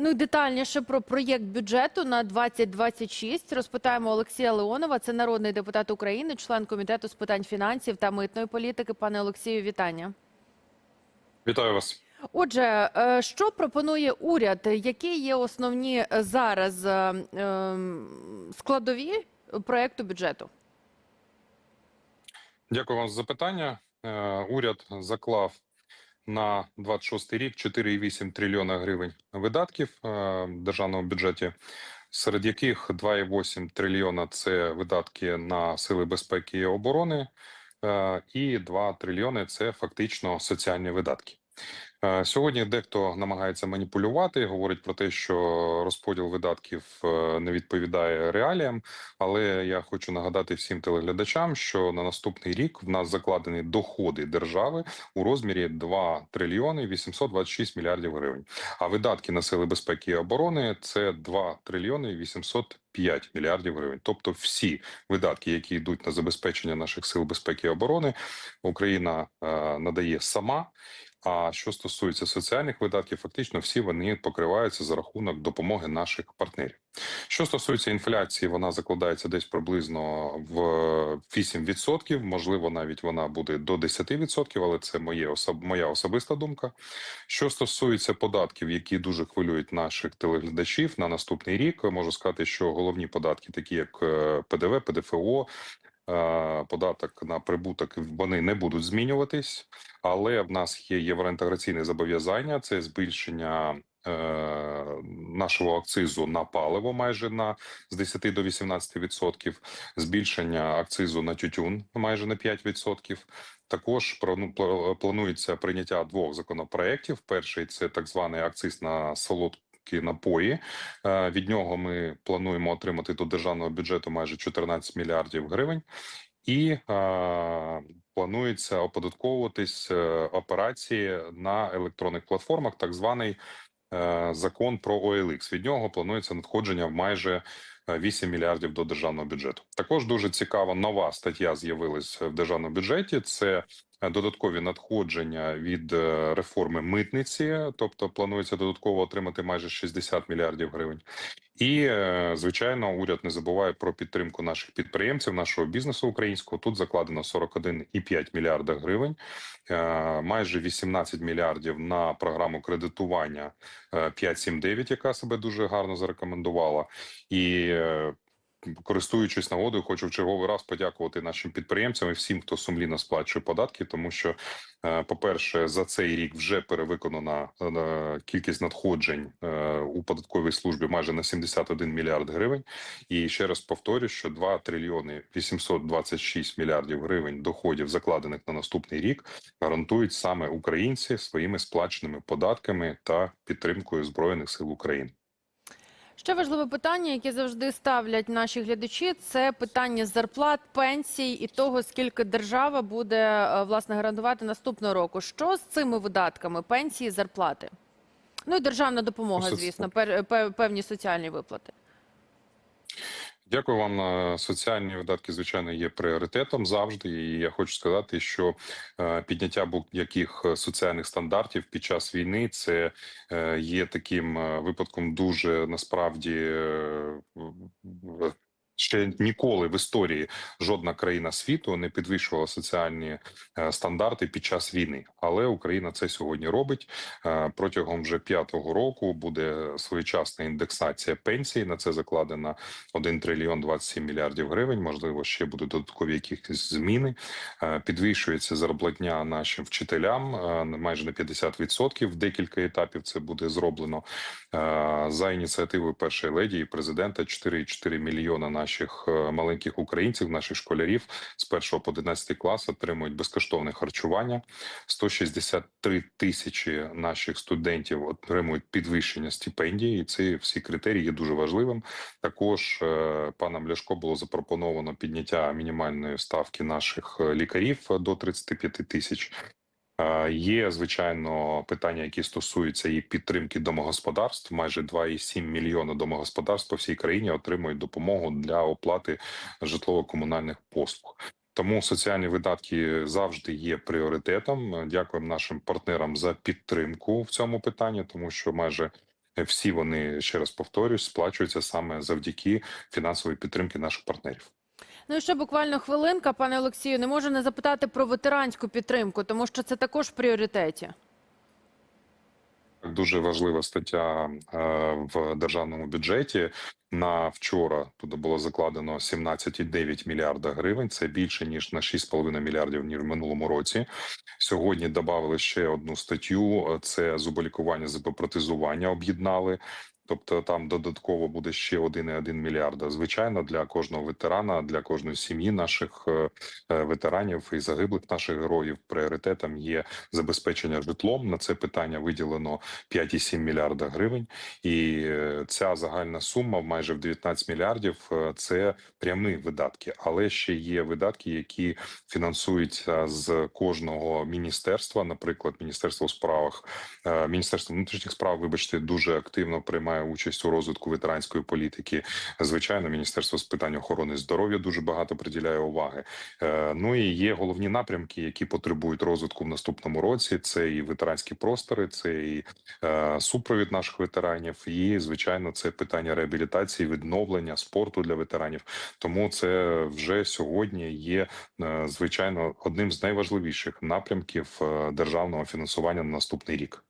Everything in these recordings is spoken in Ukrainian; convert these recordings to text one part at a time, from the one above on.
Ну і детальніше про проєкт бюджету на 2026 розпитаємо Олексія Леонова. Це народний депутат України, член комітету з питань фінансів та митної політики. Пане Олексію, вітання. Вітаю вас. Отже, е, що пропонує уряд? Які є основні е, зараз е, ем, складові проєкту бюджету? Дякую вам за запитання. Уряд заклав на 26 рік 4,8 трильйона гривень видатків е, в державному бюджеті, серед яких 2,8 трильйона це видатки на сили безпеки і оборони, е, і 2 трильйони це фактично соціальні видатки. Е, Сьогодні дехто намагається маніпулювати, говорить про те, що розподіл видатків е, не відповідає реаліям. Але я хочу нагадати всім телеглядачам, що на наступний рік в нас закладені доходи держави у розмірі 2 трильйони 826 мільярдів гривень. А видатки на сили безпеки і оборони це 2 трильйони 805 мільярдів гривень. Тобто, всі видатки, які йдуть на забезпечення наших сил безпеки і оборони, Україна е, надає сама. А що стосується соціальних видатків, фактично всі вони покриваються за рахунок допомоги наших партнерів. Що стосується інфляції, вона закладається десь приблизно в 8%, можливо, навіть вона буде до 10%, але це моє моя особиста думка. Що стосується податків, які дуже хвилюють наших телеглядачів на наступний рік, можу сказати, що головні податки, такі як е, ПДВ, ПДФО. Е, Податок на прибуток вони не будуть змінюватись, але в нас є євроінтеграційне зобов'язання. Це збільшення е, нашого акцизу на паливо майже на з 10 до 18%, збільшення акцизу на тютюн майже на 5%. Також ну, планується прийняття двох законопроєктів. Перший це так званий акциз на солодкі напої. Е, Від нього ми плануємо отримати до державного бюджету майже 14 мільярдів гривень. І е, планується оподатковуватись е, операції на електронних платформах, так званий е, закон про OLX. Від нього планується надходження в майже е, 8 мільярдів до державного бюджету. Також дуже цікава нова стаття з'явилась в державному бюджеті. Це додаткові надходження від е, реформи митниці, тобто планується додатково отримати майже 60 мільярдів гривень. І е, звичайно, уряд не забуває про підтримку наших підприємців, нашого бізнесу українського. Тут закладено 41,5 мільярда гривень, е, майже 18 мільярдів на програму кредитування е, 5.7.9, яка себе дуже гарно зарекомендувала. І користуючись нагодою, хочу в черговий раз подякувати нашим підприємцям і всім, хто сумлінно сплачує податки, тому що, е, по-перше, за цей рік вже перевиконана е, кількість надходжень е, у податковій службі майже на 71 мільярд гривень. І ще раз повторю, що 2 трильйони 826 мільярдів гривень доходів, закладених на наступний рік, гарантують саме українці своїми сплаченими податками та підтримкою збройних сил України. Ще важливе питання, яке завжди ставлять наші глядачі, це питання зарплат, пенсій і того, скільки держава буде е, власне гарантувати наступного року. Що з цими видатками? Пенсії, зарплати? Ну і державна допомога, звісно, певні соціальні виплати. Дякую вам. Е, Соціальні видатки, звичайно, є пріоритетом завжди. І я хочу сказати, що е, підняття будь-яких е, соціальних стандартів під час війни це є таким випадком дуже насправді. Ще ніколи в історії жодна країна світу не підвищувала соціальні е, стандарти під час війни, але Україна це сьогодні робить. Е, Протягом вже п'ятого року буде своєчасна індексація пенсій. На це закладено 1 трильйон 27 мільярдів гривень. Можливо, ще будуть додаткові якісь зміни. Е, Підвищується зарплатня нашим вчителям майже на 50%. В декілька етапів це буде зроблено за ініціативою першої леді і президента. 4,4 мільйона наших е, маленьких українців, наших школярів з 1 по 11 клас отримують безкоштовне харчування. 163 тисячі наших студентів отримують підвищення стипендії. І ці всі критерії є дуже важливим. Також е, паном Ляшко було запропоновано підняття мінімальної ставки наших е, лікарів до 35 тисяч. Є звичайно питання, які стосуються і підтримки домогосподарств. Майже 2,7 мільйона домогосподарств по всій країні отримують допомогу для оплати житлово-комунальних послуг. Тому соціальні видатки завжди є пріоритетом. Дякуємо нашим партнерам за підтримку в цьому питанні, тому що майже всі вони ще раз повторюсь, сплачуються саме завдяки фінансовій підтримки наших партнерів. Ну і ще буквально хвилинка, пане Олексію, не можу не запитати про ветеранську підтримку, тому що це також в пріоритеті. Дуже важлива стаття е, в державному бюджеті. На вчора туди було закладено 17,9 мільярда гривень. Це більше ніж на 6,5 мільярдів ніж в минулому році. Сьогодні додали ще одну статтю: це зуболікування, зубопротезування об'єднали. Тобто там додатково буде ще 1,1 мільярда. Звичайно, для кожного ветерана, для кожної сім'ї наших е, е, ветеранів і загиблих наших героїв пріоритетом є забезпечення житлом. На це питання виділено 5,7 мільярда гривень, і е, ця загальна сума майже в 19 мільярдів. Це прямі видатки, але ще є видатки, які фінансуються з кожного міністерства. Наприклад, міністерство у справах міністерство внутрішніх справ, вибачте, дуже активно приймає участь у розвитку ветеранської політики. Звичайно, міністерство з питань охорони здоров'я дуже багато приділяє уваги. Е, Ну і є головні напрямки, які потребують розвитку в наступному році. Це і ветеранські простори, це і е, супровід наших ветеранів, і звичайно, це питання реабілітації, відновлення спорту для ветеранів. Тому це вже сьогодні є е, звичайно одним з найважливіших напрямків державного фінансування на наступний рік.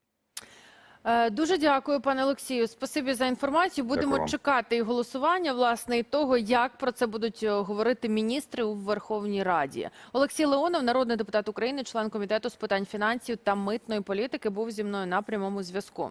Е, Дуже дякую, пане Олексію. Спасибі за інформацію. Будемо Дякую чекати і голосування, власне, і того, як про це будуть е, говорити міністри у Верховній Раді. Олексій Леонов, народний депутат України, член комітету з питань фінансів та митної політики, був зі мною на прямому зв'язку.